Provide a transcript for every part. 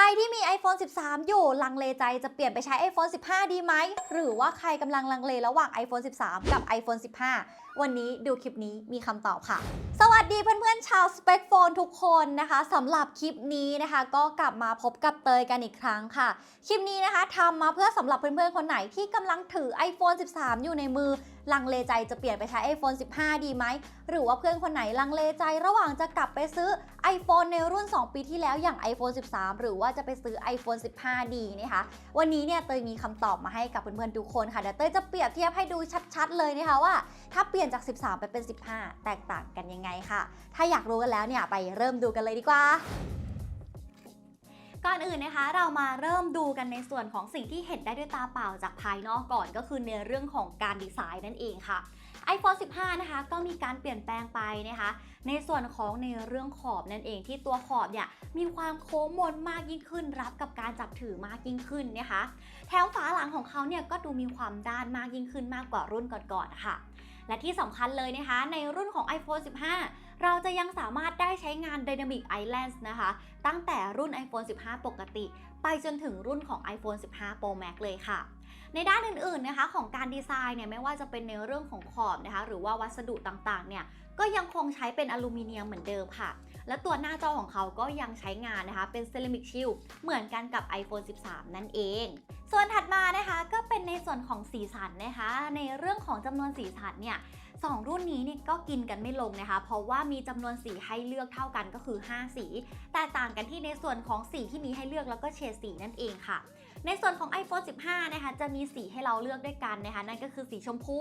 รที่มี iPhone 13 อยู่ ลังเลใจจะเปลี่ยนไปใช้ iPhone 15 ดีไหม หรือว่าใครกำลังลังเลระหว่าง iPhone 13 กับ iPhone 15 วันนี้ดูคลิปนี้มีคำตอบค่ะ สวัสดีเพื่อนๆชาว Spec Phone ทุกคนนะคะสำหรับคลิปนี้นะคะ ก็กลับมาพบกับเตยกันอีกครั้งค่ะ คลิปนี้นะคะทำมาเพื่อสำหรับเพื่อนๆคนไหนที่กำลังถือ iPhone 13 อยู่ในมือลังเลใจจะเปลี่ยนไปใช้ iPhone 15 ดีไหม หรือว่าเพื่อนคนไหนลังเลใจระหว่างจะกลับไปซื้อ iPhone ในรุ่น 2 ปีที่แล้วอย่าง iPhone 13 หรือว่าจะไปซื้อ iPhone 15 ดีนะคะ วันนี้เนี่ยเตยมีคำตอบมาให้กับเพื่อนๆทุกคนค่ะเดี๋ยวเตยจะเปรียบเทียบให้ดูชัดๆเลยนะคะว่า ถ้าเปลี่ยนจาก 13 ไปเป็น 15 แตกต่างกันยังไงค่ะ ถ้าอยากรู้กันแล้วเนี่ยไปเริ่มดูกันเลยดีกว่าก่อนอื่นนะคะเรามาเริ่มดูกันในส่วนของสิ่งที่เห็นได้ด้วยตาเปล่าจากภายนอกก่อนก็คือในเรื่องของการดีไซน์นั่นเองค่ะ iPhone 15 นะคะก็มีการเปลี่ยนแปลงไปนะคะ ในส่วนของในเรื่องขอบนั่นเองที่ตัวขอบเนี่ยมีความโค้งมนมากยิ่งขึ้น รับกับการจับถือมากยิ่งขึ้นนะคะ แถมฝาหลังของเขาเนี่ยก็ดูมีความด้านมากยิ่งขึ้นมากกว่ารุ่นก่อนๆค่ะ และที่สำคัญเลยนะคะ ในรุ่นของ iPhone 15 เราจะยังสามารถได้ใช้งาน Dynamic Islands นะคะ ตั้งแต่รุ่น iPhone 15 ปกติ ไปจนถึงรุ่นของ iPhone 15 Pro Max เลยค่ะ ในด้านอื่นๆนะคะของการดีไซน์เนี่ยไม่ว่าจะเป็นในเรื่องของขอบนะคะ หรือว่าวัสดุต่างๆ เนี่ยก็ยังคงใช้เป็นอลูมิเนียมเหมือนเดิมค่ะ และตัวหน้าจอของเขาก็ยังใช้งานนะคะ เป็นเซรามิกชิลเหมือนกันกับ iPhone 13 นั่นเอง ส่วนถัดมานะคะก็เป็นในส่วนของสีสันนะคะ ในเรื่องของจำนวนสีสันเนี่ยสองรุ่นนี้เนี่ยก็กินกันไม่ลงนะคะ เพราะว่ามีจำนวนสีให้เลือกเท่ากันก็คือ 5 สี แต่ต่างกันที่ในส่วนของสีที่มีให้เลือกแล้วก็เฉดสีนั่นเองค่ะ ในส่วนของ iPhone 15 นะคะ จะมีสีให้เราเลือกด้วยกันนะคะ นั่นก็คือสีชมพู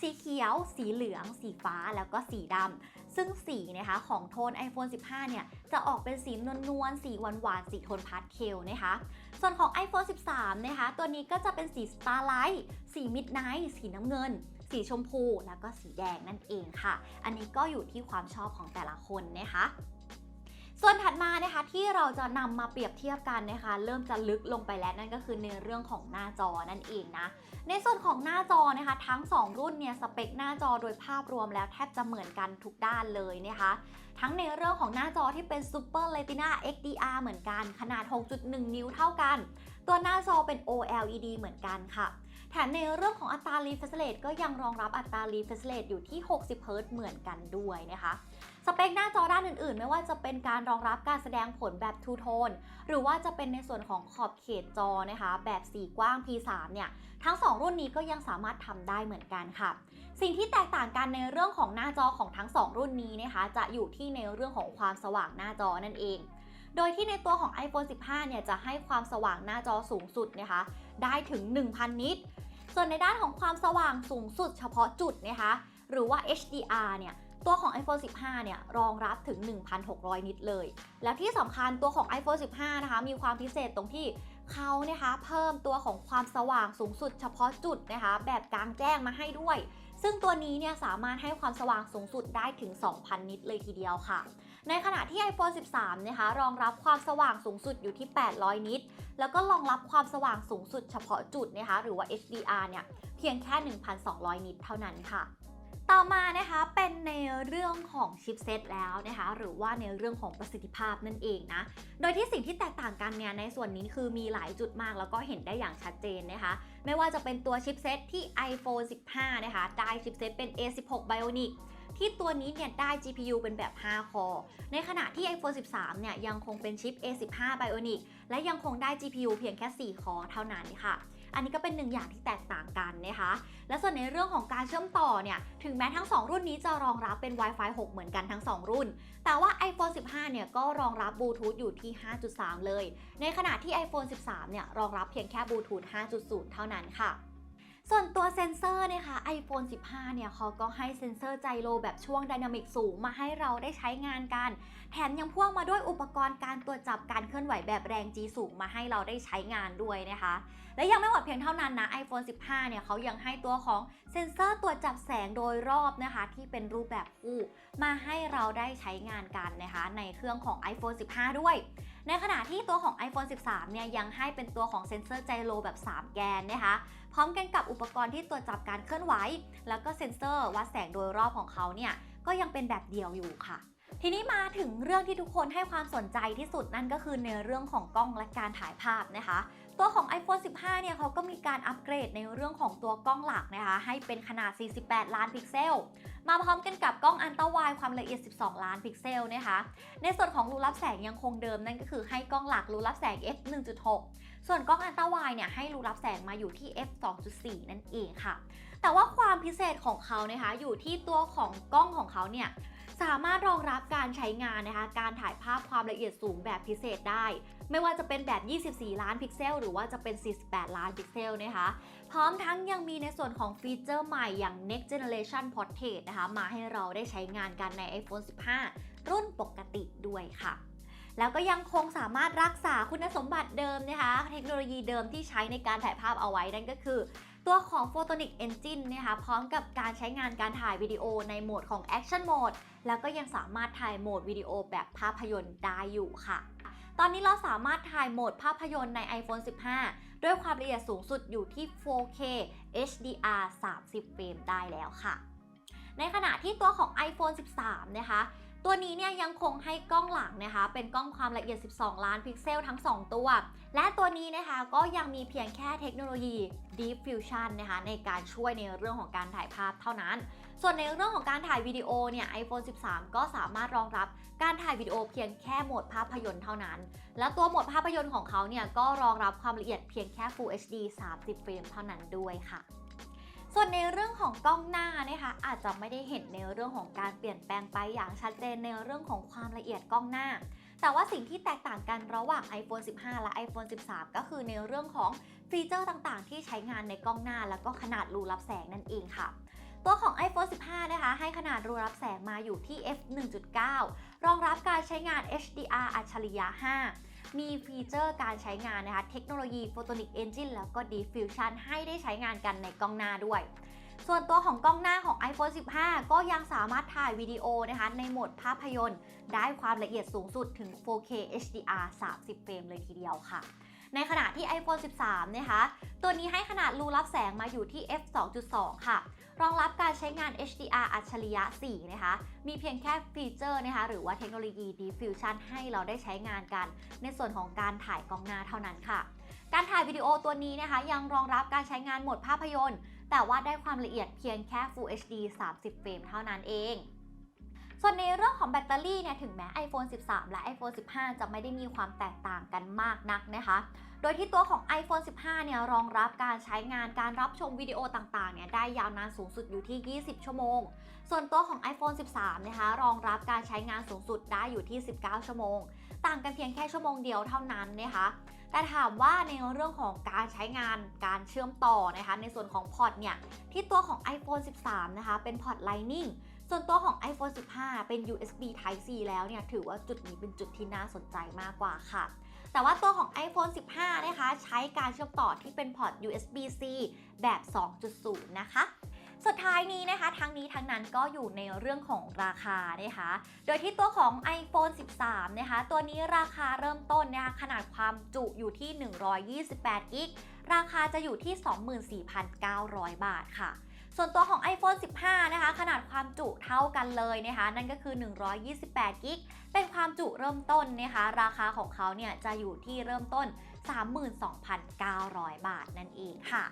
สีเขียว สีเหลือง สีฟ้า แล้วก็สีดำ ซึ่งสีนะคะของโทน iPhone 15 เนี่ย จะออกเป็นสีนวลๆ สีหวานๆ สีโทนพาสเทลนะคะ ส่วนของ iPhone 13 นะคะ ตัวนี้ก็จะเป็นสี Starlight สี Midnight สีน้ำเงินสีชมพูแล้วก็สีแดงนั่นเองค่ะ อันนี้ก็อยู่ที่ความชอบของแต่ละคนนะคะ ส่วนถัดมานะคะที่เราจะนำมาเปรียบเทียบกันนะคะ เริ่มจะลึกลงไปแล้วนั่นก็คือในเรื่องของหน้าจอนั่นเองนะ ในส่วนของหน้าจอนะคะ ทั้ง 2 รุ่นเนี่ยสเปคหน้าจอโดยภาพรวมแล้วแทบจะเหมือนกันทุกด้านเลยนะคะ ทั้งในเรื่องของหน้าจอที่เป็น Super Retina XDR เหมือนกัน ขนาด 6.1 นิ้วเท่ากัน ตัวหน้าจอเป็น OLED เหมือนกันค่ะ แถมในเรื่องของอัตรา refresh rate ก็ยังรองรับอัตรา refresh rate อยู่ที่ 60 Hz เหมือนกันด้วยนะคะสเปคหน้าจอด้านอื่นๆ ไม่ว่าจะเป็นการรองรับการแสดงผลแบบ Two Tone หรือว่าจะเป็นในส่วนของขอบเขตจอนะคะ แบบสีกว้าง P3 เนี่ยทั้ง 2 รุ่นนี้ก็ยังสามารถทำได้เหมือนกันค่ะ สิ่งที่แตกต่างกันในเรื่องของหน้าจอของทั้ง 2 รุ่นนี้นะคะ จะอยู่ที่ในเรื่องของความสว่างหน้าจอนั่นเอง โดยที่ในตัวของ iPhone 15 เนี่ยจะให้ความสว่างหน้าจอสูงสุดนะคะ ได้ถึง 1,000 นิต ส่วนในด้านของความสว่างสูงสุดเฉพาะจุดนะคะ หรือว่า HDR เนี่ยตัวของ iPhone 15 เนี่ยรองรับถึง 1,600 นิตเลย แล้วที่สำคัญตัวของ iPhone 15 นะคะ มีความพิเศษตรงที่เขานะคะ เพิ่มตัวของความสว่างสูงสุดเฉพาะจุดนะคะ แบบกลางแจ้งมาให้ด้วย ซึ่งตัวนี้เนี่ยสามารถให้ความสว่างสูงสุดได้ถึง 2,000 นิตเลยทีเดียวค่ะ ในขณะที่ iPhone 13 นะคะ รองรับความสว่างสูงสุดอยู่ที่ 800 นิต แล้วก็รองรับความสว่างสูงสุดเฉพาะจุดนะคะ หรือว่า HDR เนี่ย เพียงแค่ 1,200 นิตเท่านั้นค่ะ ต่อมานะคะเป็นในเรื่องของชิปเซตแล้วนะคะหรือว่าในเรื่องของประสิทธิภาพนั่นเองนะโดยที่สิ่งที่แตกต่างกันเนี่ยในส่วนนี้คือมีหลายจุดมากแล้วก็เห็นได้อย่างชัดเจนนะคะ ไม่ว่าจะเป็นตัวชิปเซตที่ iPhone 15 นะคะ ได้ชิปเซตเป็น A16 Bionic ที่ตัวนี้เนี่ยได้ GPU เป็นแบบ 5 คอ ในขณะที่ iPhone 13 เนี่ยยังคงเป็นชิป A15 Bionic และยังคงได้ GPU เพียงแค่ 4 คอเท่านั้นค่ะ อันนี้ก็เป็นหนึ่งอย่างที่แตกต่างกันนะคะ และส่วนในเรื่องของการเชื่อมต่อเนี่ยถึงแม้ทั้ง 2 รุ่นนี้จะรองรับเป็น Wi-Fi 6 เหมือนกันทั้ง 2 รุ่น แต่ว่า iPhone 15 เนี่ยก็รองรับบลูทูธอยู่ที่ 5.3 เลย ในขณะที่ iPhone 13 เนี่ยรองรับเพียงแค่บลูทูธ5.0 เท่านั้นค่ะ ส่วนตัวเซนเซอร์นะคะ iPhone 15 เนี่ยเขาก็ให้เซ็นเซอร์ไจโรแบบช่วงไดนามิกสูงมาให้เราได้ใช้งานกัน แถมยังพ่วงมาด้วยอุปกรณ์การตรวจจับการเคลื่อนไหวแบบแรง G สูงมาให้เราได้ใช้งานด้วยนะคะ และยังไม่หมดเพียงเท่านั้นนะ iPhone 15 เนี่ยเขายังให้ตัวของเซ็นเซอร์ตรวจจับแสงโดยรอบนะคะ ที่เป็นรูปแบบคู่มาให้เราได้ใช้งานกันนะคะ ในเครื่องของ iPhone 15 ด้วย ในขณะที่ตัวของ iPhone 13 เนี่ยยังให้เป็นตัวของเซ็นเซอร์ไจโรแบบ 3 แกนนะคะ พร้อมกันกับอุปกรณ์ที่ตรวจจับการเคลื่อนไหว แล้วก็เซ็นเซอร์วัดแสงโดยรอบของเขาเนี่ยก็ยังเป็นแบบเดียวอยู่ค่ะทีนี้มาถึงเรื่องที่ทุกคนให้ความสนใจที่สุดนั่นก็คือในเรื่องของกล้องและการถ่ายภาพนะคะ ตัวของ iPhone 15 เนี่ยเขาก็มีการอัปเกรดในเรื่องของตัวกล้องหลักนะคะ ให้เป็นขนาด 48 ล้านพิกเซล มาพร้อมกันกับกล้องอันตราไวด์ความละเอียด 12 ล้านพิกเซลนะคะ ในส่วนของรูรับแสงยังคงเดิมนั่นก็คือให้กล้องหลักรูรับแสง f 1.6 ส่วนกล้องอันตราไวด์เนี่ยให้รูรับแสงมาอยู่ที่ f 2.4 นั่นเองค่ะ แต่ว่าความพิเศษของเขานะคะอยู่ที่ตัวของกล้องของเขาเนี่ย สามารถรองรับการใช้งานนะคะ การถ่ายภาพความละเอียดสูงแบบพิเศษได้ ไม่ว่าจะเป็นแบบ 24 ล้านพิกเซล หรือว่าจะเป็น 48 ล้านพิกเซลนะคะ พร้อมทั้งยังมีในส่วนของฟีเจอร์ใหม่อย่าง Next Generation Portrait นะคะ มาให้เราได้ใช้งานกันใน iPhone 15 รุ่นปกติด้วยค่ะแล้วก็ยังคงสามารถรักษาคุณสมบัติเดิมนะคะ เทคโนโลยีเดิมที่ใช้ในการถ่ายภาพเอาไว้นั่นก็คือ ตัวของ Photonic Engine นะคะพร้อมกับการใช้งานการถ่ายวิดีโอในโหมดของ Action Mode แล้วก็ยังสามารถถ่ายโหมดวิดีโอแบบภาพยนตร์ได้อยู่ค่ะ ตอนนี้เราสามารถถ่ายโหมดภาพยนตร์ใน iPhone 15 ด้วยความละเอียดสูงสุดอยู่ที่ 4K HDR 30 เฟรมได้แล้วค่ะ ในขณะที่ตัวของ iPhone 13 นะคะตัวนี้เนี่ยยังคงให้กล้องหลังนะคะ เป็นกล้องความละเอียด 12 ล้านพิกเซลทั้ง 2 ตัว และตัวนี้นะคะก็ยังมีเพียงแค่เทคโนโลยี Deep Fusion นะคะในการช่วยในเรื่องของการถ่ายภาพเท่านั้น ส่วนในเรื่องของการถ่ายวิดีโอเนี่ย iPhone 13 ก็สามารถรองรับการถ่ายวิดีโอเพียงแค่โหมดภาพยนตร์เท่านั้น และตัวโหมดภาพยนตร์ของเขาเนี่ยก็รองรับความละเอียดเพียงแค่ Full HD 30 เฟรมเท่านั้นด้วยค่ะส่วนในเรื่องของกล้องหน้านะคะอาจจะไม่ได้เห็นในเรื่องของการเปลี่ยนแปลงไปอย่างชัดเจนในเรื่องของความละเอียดกล้องหน้า แต่ว่าสิ่งที่แตกต่างกันระหว่าง iPhone 15 และ iPhone 13 ก็คือในเรื่องของฟีเจอร์ต่างๆ ที่ใช้งานในกล้องหน้า แล้วก็ขนาดรูรับแสงนั่นเองค่ะ ตัวของ iPhone 15 นะคะ ให้ขนาดรูรับแสงมาอยู่ที่ f 1.9 รองรับการใช้งาน HDR อัจฉริยะ 5 มีฟีเจอร์การใช้งานนะคะ เทคโนโลยี Photonic Engine แล้วก็ Deep Fusion ให้ได้ใช้งานกันในกล้องหน้าด้วยส่วนตัวของกล้องหน้าของ iPhone 15 ก็ยังสามารถถ่ายวิดีโอนะคะ ในโหมดภาพยนตร์ ได้ความละเอียดสูงสุดถึง 4K HDR 30 เฟรมเลยทีเดียวค่ะ ในขณะที่ iPhone 13 นะคะ ตัวนี้ให้ขนาดรูรับแสงมาอยู่ที่ f 2.2 ค่ะ รองรับการใช้งาน HDR อัจฉริยะ 4 นะคะ มีเพียงแค่ฟีเจอร์นะคะ หรือว่าเทคโนโลยี Diffusion ให้เราได้ใช้งานกัน ในส่วนของการถ่ายกล้องหน้าเท่านั้นค่ะ การถ่ายวิดีโอตัวนี้นะคะ ยังรองรับการใช้งานโหมดภาพยนตร์ แต่ว่าได้ความละเอียดเพียงแค่ Full HD 30 เฟรมเท่านั้นเอง ส่วนในเรื่องของแบตเตอรี่เนี่ยถึงแม้ iPhone 13 และ iPhone 15 จะไม่ได้มีความแตกต่างกันมากนักนะคะ โดยที่ตัวของ iPhone 15 เนี่ยรองรับการใช้งานการรับชมวิดีโอต่างๆ เนี่ยได้ยาวนานสูงสุดอยู่ที่ 20 ชั่วโมง ส่วนตัวของ iPhone 13 นะคะรองรับการใช้งานสูงสุดได้อยู่ที่ 19 ชั่วโมง ต่างกันเพียงแค่ชั่วโมงเดียวเท่านั้นนะคะแต่ถามว่าในเรื่องของการใช้งานการเชื่อมต่อนะคะในส่วนของพอร์ตเนี่ยที่ตัวของ iPhone 13 นะคะเป็นพอร์ต Lightning ส่วนตัวของ iPhone 15 เป็น USB Type C แล้วเนี่ย ถือว่าจุดนี้เป็นจุดที่น่าสนใจมากกว่าค่ะ แต่ว่าตัวของ iPhone 15 นะคะ ใช้การเชื่อมต่อที่เป็นพอร์ต USB-C แบบ 2.0 นะคะสุดท้ายนี้นะคะทั้งนี้ทั้งนั้นก็อยู่ในเรื่องของราคานะคะ โดยที่ตัวของ iPhone 13 นะคะ ตัวนี้ราคาเริ่มต้นนะคะขนาดความจุอยู่ที่ 128 กิก ราคาจะอยู่ที่ 24,900 บาทค่ะ ส่วนตัวของ iPhone 15 นะคะ ขนาดความจุเท่ากันเลยนะคะ นั่นก็คือ 128กิกเป็นความจุเริ่มต้นนะคะ ราคาของเขาเนี่ยจะอยู่ที่เริ่มต้น 32,900 บาทนั่นเองค่ะ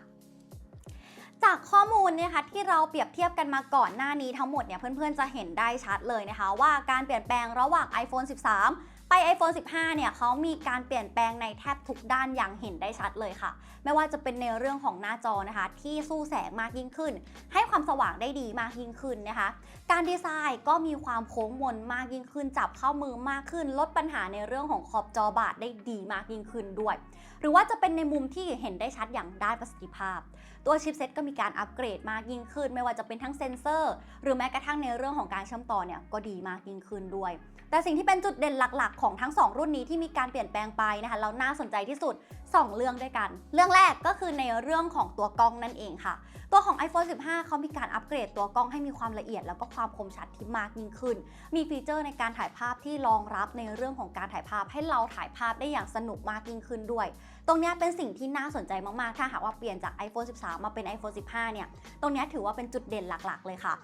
จากข้อมูลเนี่ยค่ะที่เราเปรียบเทียบกันมาก่อนหน้านี้ทั้งหมดเนี่ยเพื่อนๆจะเห็นได้ชัดเลยนะคะ ว่าการเปลี่ยนแปลงระหว่าง iPhone 13 ไป iPhone 15 เนี่ยเขามีการเปลี่ยนแปลงในแทบทุกด้านอย่างเห็นได้ชัดเลยค่ะ ไม่ว่าจะเป็นในเรื่องของหน้าจอนะคะ ที่สู้แสงมากยิ่งขึ้น ให้ความสว่างได้ดีมากยิ่งขึ้นนะคะ การดีไซน์ก็มีความโค้งมนมากยิ่งขึ้น จับเข้ามือมากขึ้น ลดปัญหาในเรื่องของขอบจอบาดได้ดีมากยิ่งขึ้นด้วย หรือว่าจะเป็นในมุมที่เห็นได้ชัดอย่างได้ประสิทธิภาพ ตัวชิปเซ็ตก็มีการอัปเกรดมากยิ่งขึ้น ไม่ว่าจะเป็นทั้งเซ็นเซอร์ หรือแม้กระทั่งในเรื่องของการเชื่อมต่อเนี่ยก็ดีมากยิ่งขึ้นด้วย แต่สิ่งที่เป็นจุดเด่นหลักๆ ของทั้ง 2 รุ่นนี้ที่มีการเปลี่ยนแปลงไปนะคะแล้วน่าสนใจที่สุด 2 เรื่องด้วยกัน เรื่องแรกก็คือในเรื่องของตัวกล้องนั่นเองค่ะ ตัวของ iPhone 15 เขามีการอัปเกรดตัวกล้องให้มีความละเอียด แล้วก็ความคมชัดที่มากยิ่งขึ้น มีฟีเจอร์ในการถ่ายภาพที่รองรับในเรื่องของการถ่ายภาพให้เราถ่ายภาพได้อย่างสนุกมากยิ่งขึ้นด้วย ตรงนี้เป็นสิ่งที่น่าสนใจมากๆ ถ้าหากว่าเปลี่ยนจาก iPhone 13 มาเป็น iPhone 15 เนี่ย ตรงนี้ถือว่าเป็นจุดเด่นหลักๆ เลยค่ะ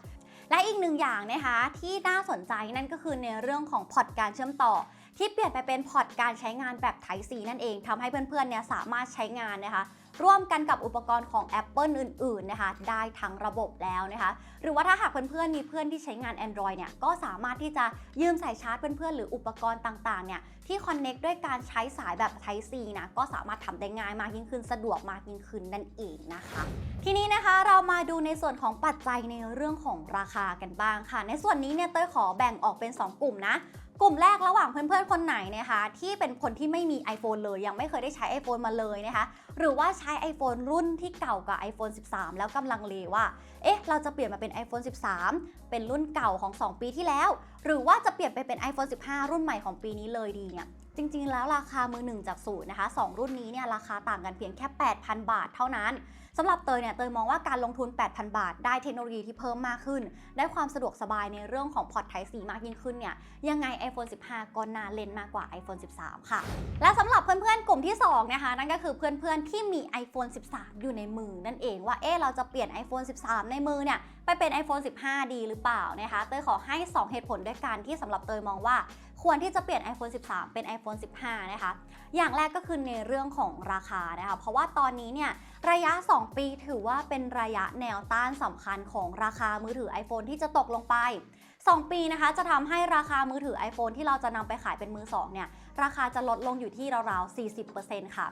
และอีกหนึ่งอย่างนะคะที่น่าสนใจนั่นก็คือในเรื่องของพอร์ตการเชื่อมต่อ ที่เปลี่ยนไปเป็นพอร์ตการใช้งานแบบ Type C นั่นเองทำให้เพื่อนๆ เนี่ยสามารถใช้งานนะคะ ร่วมกันกับอุปกรณ์ของ Apple อื่นๆนะคะได้ทั้งระบบแล้วนะคะ หรือว่าถ้าหากเพื่อนๆมีเพื่อนที่ใช้งาน Android เนี่ยก็สามารถที่จะยืมสายชาร์จเพื่อนๆหรืออุปกรณ์ต่างๆเนี่ยที่ Connect ด้วยการใช้สายแบบ Type C นะก็สามารถทำได้ง่ายมากยิ่งขึ้นสะดวกมากยิ่งขึ้นนั่นเองนะคะ ทีนี้นะคะเรามาดูในส่วนของปัจจัยในเรื่องของราคากันบ้างค่ะ ในส่วนนี้เนี่ยเต้ยขอแบ่งออกเป็น 2 กลุ่มนะกลุ่มแรกระหว่างเพื่อนๆ คนไหนนะคะที่เป็นคนที่ไม่มี iPhone เลยยังไม่เคยได้ใช้ iPhone มาเลยนะคะหรือว่าใช้ iPhone รุ่นที่เก่ากว่า iPhone 13 แล้วกำลังเลว่า เอ๊ะ เราจะเปลี่ยนมาเป็น iPhone 13 เป็นรุ่นเก่าของ 2 ปีที่แล้ว หรือว่าจะเปลี่ยนไปเป็น iPhone 15 รุ่นใหม่ของปีนี้เลยดีเนี่ยจริงๆ แล้วราคามือหนึ่งจากศูนย์นะคะ2 รุ่นนี้เนี่ยราคาต่างกันเพียงแค่ 8,000 บาทเท่านั้นสำหรับเตยเนี่ยเตยมองว่าการลงทุน 8,000 บาท ได้เทคโนโลยีที่เพิ่มมากขึ้น ได้ความสะดวกสบายในเรื่องของพอร์ตไทซีมากยิ่งขึ้นเนี่ยยังไง iPhone 15 ก็น่าเล่นมากกว่า iPhone 13 ค่ะ และสำหรับเพื่อนๆ กลุ่มที่2นะคะนั่นก็คือเพื่อนที่มี iPhone 13 อยู่ในมือนั่นเองว่าเอ๊เราจะเปลี่ยน iPhone 13 ในมือเนี่ยไปเป็น iPhone 15 ดีหรือเปล่านะคะเตยขอให้ 2 เหตุผลด้วยกันที่สำหรับเตยมองว่าควรที่จะเปลี่ยน iPhone 13 เป็น iPhone 15 นะคะ อย่างแรกก็คือในเรื่องของราคานะคะ เพราะว่าตอนนี้เนี่ยระยะ 2 ปีถือว่าเป็นระยะแนวต้านสำคัญของราคามือถือ iPhone ที่จะตกลงไป 2 ปีนะคะ จะทำให้ราคามือถือ iPhone ที่เราจะนำไปขายเป็นมือ 2 เนี่ย ราคาจะลดลงอยู่ที่ราวๆ 40%ค่ะ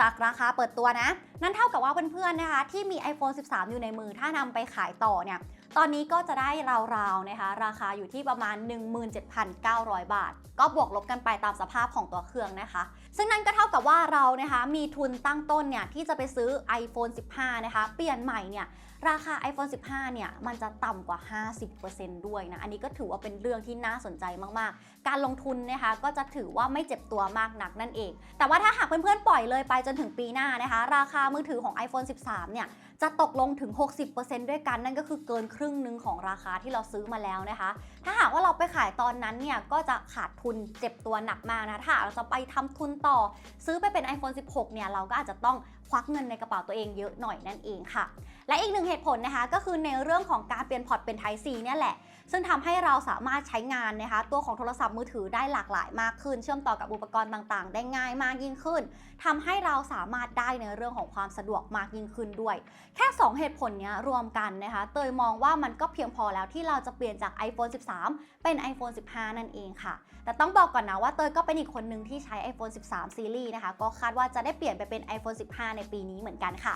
จากราคาเปิดตัวนะ นั่นเท่ากับว่าเพื่อนๆนะคะที่มี iPhone 13 อยู่ในมือถ้านำไปขายต่อเนี่ย ตอนนี้ก็จะได้ราวๆนะคะ ราคาอยู่ที่ประมาณ 17,900 บาท ก็บวกลบกันไปตามสภาพของตัวเครื่องนะคะ ซึ่งนั่นก็เท่ากับว่าเรานะคะมีทุนตั้งต้นเนี่ยที่จะไปซื้อ iPhone 15 นะคะ เปลี่ยนใหม่เนี่ยราคา iPhone 15 เนี่ย มันจะต่ำกว่า 50%ด้วยนะ อันนี้ก็ถือว่าเป็นเรื่องที่น่าสนใจมากๆ การลงทุนนะคะก็จะถือว่าไม่เจ็บตัวมากนักนั่นเอง แต่ว่าถ้าหากเพื่อนๆ ปล่อยเลยไปจนถึงปีหน้านะคะ ราคามือถือของ iPhone 13 เนี่ย จะตกลงถึง 60%ด้วยกันนั่นก็คือเกินครึ่งหนึ่งของราคาที่เราซื้อมาแล้วนะคะ ถ้าหากว่าเราไปขายตอนนั้นเนี่ยก็จะขาดทุนเจ็บตัวหนักมากนะ ถ้าเราจะไปทำทุนต่อ ซื้อไปเป็น iPhone 16 เนี่ยเราก็อาจจะต้องควักเงินในกระเป๋าตัวเองเยอะหน่อยนั่นเองค่ะ และอีกหนึ่งเหตุผลนะคะก็คือในเรื่องของการเปลี่ยนพอร์ตเป็น Type C เนี่ยแหละ ซึ่งทำให้เราสามารถใช้งานนะคะตัวของโทรศัพท์มือถือได้หลากหลายมากขึ้น เชื่อมต่อกับอุปกรณ์ต่างๆ ได้ง่ายมากยิ่งขึ้นทำให้เราสามารถได้ในเรื่องของความสะดวกมากยิ่งขึ้นด้วย แค่ 2 เหตุผลนี้รวมกันนะคะเตยมองว่ามันก็เพียงพอแล้วที่เราจะเปลี่ยนจาก iPhone 13 เป็น iPhone 15 นั่นเองค่ะ แต่ต้องบอกก่อนนะว่าเตยก็เป็นอีกคนหนึ่งที่ใช้ iPhone 13 series นะคะ ก็คาดว่าจะได้เปลี่ยนไปเป็น iPhone 15 ในปีนี้เหมือนกันค่ะ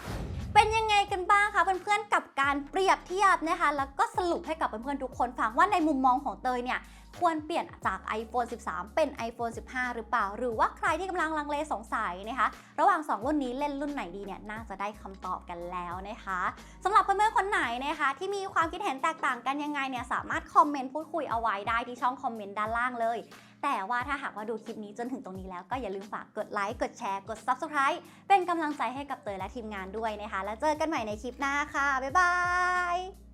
เป็นยังไงกันบ้างคะเพื่อนๆกับการเปรียบเทียบนะคะ แล้วก็สรุปให้กับเพื่อนๆทุกคนฟังว่าในมุมมองของเตยเนี่ย ควรเปลี่ยนจาก iPhone 13 เป็น iPhone 15 หรือเปล่า หรือว่าใครที่กำลังลังเลสงสัยนะคะ ระหว่าง 2 รุ่นนี้เล่นรุ่นไหนดีเนี่ยน่าจะได้คำตอบกันแล้วนะคะสำหรับเพื่อนๆคนไหนนะคะที่มีความคิดเห็นแตกต่างกันยังไงเนี่ยสามารถคอมเมนต์พูดคุยเอาไว้ได้ที่ช่องคอมเมนต์ด้านล่างเลย แต่ว่าถ้าหากว่าดูคลิปนี้จนถึงตรงนี้แล้วก็อย่าลืมฝากกดไลค์กดแชร์กด Subscribe เป็นกำลังใจให้กับเตยและทีมงานด้วยนะคะ แล้วเจอกันใหม่ในคลิปหน้าค่ะบ๊ายบาย